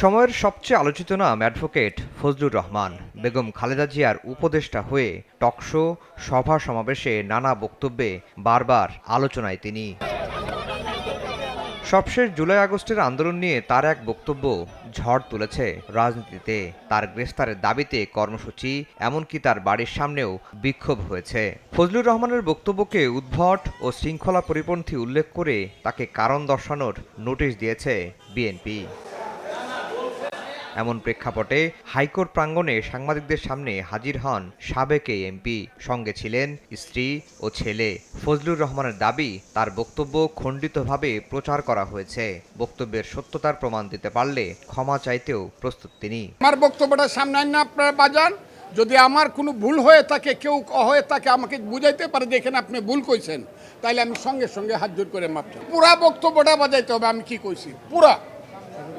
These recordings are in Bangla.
সময়ের সবচেয়ে আলোচিত নাম অ্যাডভোকেট ফজলুর রহমান। বেগম খালেদা জিয়ার উপদেষ্টা হয়ে টকশো সভা সমাবেশে নানা বক্তব্যে বারবার আলোচনায় তিনি। সবশেষ জুলাই আগস্টের আন্দোলন নিয়ে তার এক বক্তব্য ঝড় তুলেছে রাজনীতিতে। তার গ্রেফতারের দাবিতে কর্মসূচি, এমনকি তার বাড়ির সামনেও বিক্ষোভ হয়েছে। ফজলুর রহমানের বক্তব্যকে উদ্ভট ও শৃঙ্খলা পরিপন্থী উল্লেখ করে তাকে কারণ দর্শানোর নোটিশ দিয়েছে বিএনপি। এমন প্রেক্ষাপটে হাইকোর্ট প্রাঙ্গণে সাংবাদিকদের সামনে হাজির হন সাবেক এই এমপি সঙ্গে ছিলেন স্ত্রী ও ছেলে। ফজলুর রহমানের দাবি, তার বক্তব্য খণ্ডিতভাবে প্রচার করা হয়েছে। বক্তব্যের সত্যতার প্রমাণ দিতে পারলে ক্ষমা চাইতেও প্রস্তুত তিনি। আমার বক্তব্যটা সামনে না, আপনারা বাজান। যদি আমার কোনো ভুল হয়ে থাকে, কেউ হয়ে থাকে, আমাকে বুঝাইতে পারে যে এখানে আপনি ভুল কইছেন, তাইলে আমি সঙ্গে সঙ্গে হাত জোর করে মাপ পুরা বক্তব্যটা বাজাইতে হবে, আমি কি কইছি? পুরা।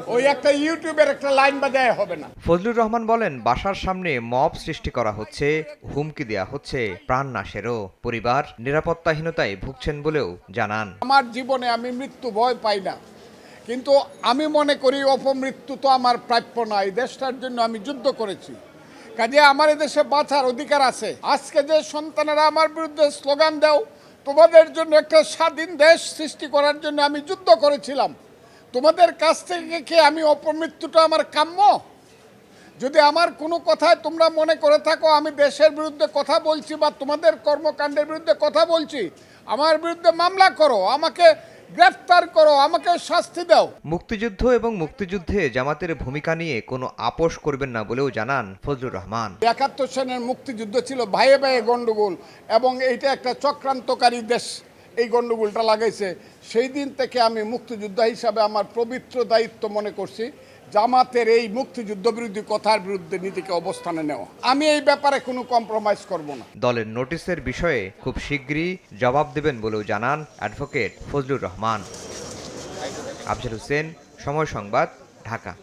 ওই একটা ইউটিউবের একটা লাইন বাজায় হবে না। ফজলুর রহমান বলেন বাসার সামনে মব সৃষ্টি করা হচ্ছে হুমকি দেয়া হচ্ছে প্রাণ নাশেরও। পরিবার নিরাপত্তাহীনতায় ভুগছেন বলেও জানান। আমার জীবনে আমি মৃত্যু ভয় পাই না। কিন্তু আমি মনে করি অপমৃত্যু তো আমার প্রাপ্য না। এই দেশটার জন্য আমি যুদ্ধ করেছি। কাজে আমার দেশে বাঁচার অধিকার আছে। আজকে যে সন্তানেরা আমার বিরুদ্ধে স্লোগান দাও তোমাদের জন্য একটা স্বাধীন দেশ সৃষ্টি করার জন্য আমি যুদ্ধ করেছিলাম। তোমাদের কাছ থেকে কি আমি অপমৃত্যুটা আমার কাম্য? যদি আমার কোনো কথায় তোমরা মনে করে থাকো আমি দেশের বিরুদ্ধে কথা বলছি বা তোমাদের কর্মকাণ্ডের বিরুদ্ধে কথা বলছি আমার বিরুদ্ধে মামলা করো আমাকে গ্রেফতার করো আমাকে শাস্তি দাও। মুক্তিযুদ্ধ এবং মুক্তিযুদ্ধে জামাতের ভূমিকা নিয়ে কোনো আপোষ করবেন না বলেও জানান ফজলুর রহমান। একাত্তর সনের মুক্তিযুদ্ধ ছিল ভাইয়ে ভাইয়ে গণ্ডগোল এবং এইটা একটা চক্রান্তকারী দেশ। এই গণ্ডগোলটা লাগাইছে, সেই দিন থেকে আমি মুক্তিযোদ্ধা হিসাবে আমার পবিত্র দায়িত্ব মনে করছি, জামাতের এই মুক্তিযুদ্ধ বিরোধী কথার বিরুদ্ধে নীতিকে অবস্থানে নেওয়া। আমি এই ব্যাপারে কোনো কম্প্রোমাইজ করব না। দলের নোটিশের বিষয়ে খুব শিগগিরই জবাব দেবেন বলেও জানান অ্যাডভোকেট ফজলুর রহমান। আফজাল হোসেন, সময় সংবাদ, ঢাকা।